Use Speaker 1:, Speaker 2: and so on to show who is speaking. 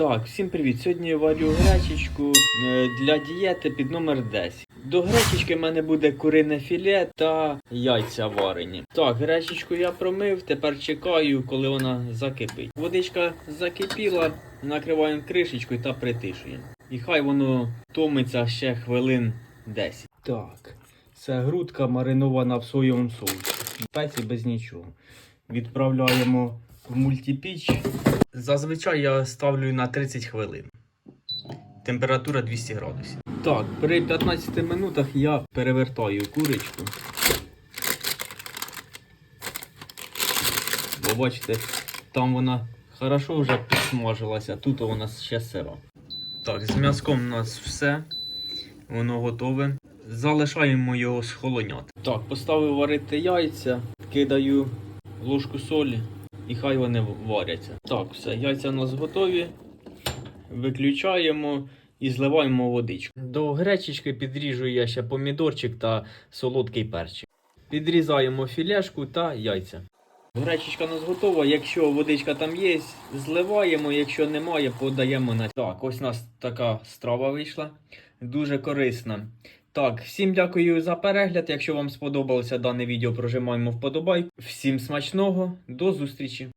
Speaker 1: Так, всім привіт. Сьогодні я варю гречечку е, для дієти під номер 10. До гречечки в мене буде курине філе та яйця варені. Так, гречечку я промив, тепер чекаю, коли вона закипить. Водичка закипіла, накриваємо кришечкою та притишуємо. І хай воно томиться ще хвилин 10. Так, це грудка маринована в соєвому соусі. Спеції без нічого. Відправляємо в мультипіч. Зазвичай я ставлю на 30 хвилин. Температура 200 градусів. Так, при 15 минутах я перевертаю курочку. Бо бачите, там вона хорошо вже підсмажилася, тут вона ще сира. Так, з м'язком у нас все. Воно готове. Залишаємо його схолоняти. Так, поставив варити яйця, кидаю ложку солі і хай вони варяться. Так, все, яйця у нас готові. Виключаємо і зливаємо водичку. До гречечки підріжу я ще помідорчик та солодкий перчик. Підрізаємо філешку та яйця. Гречечка у нас готова. Якщо водичка там є, зливаємо. Якщо немає, подаємо на так. Ось у нас така страва вийшла. Дуже корисна. Так, всім дякую за перегляд. Якщо вам сподобалося дане відео, прожимаємо вподобайку. Всім смачного, до зустрічі!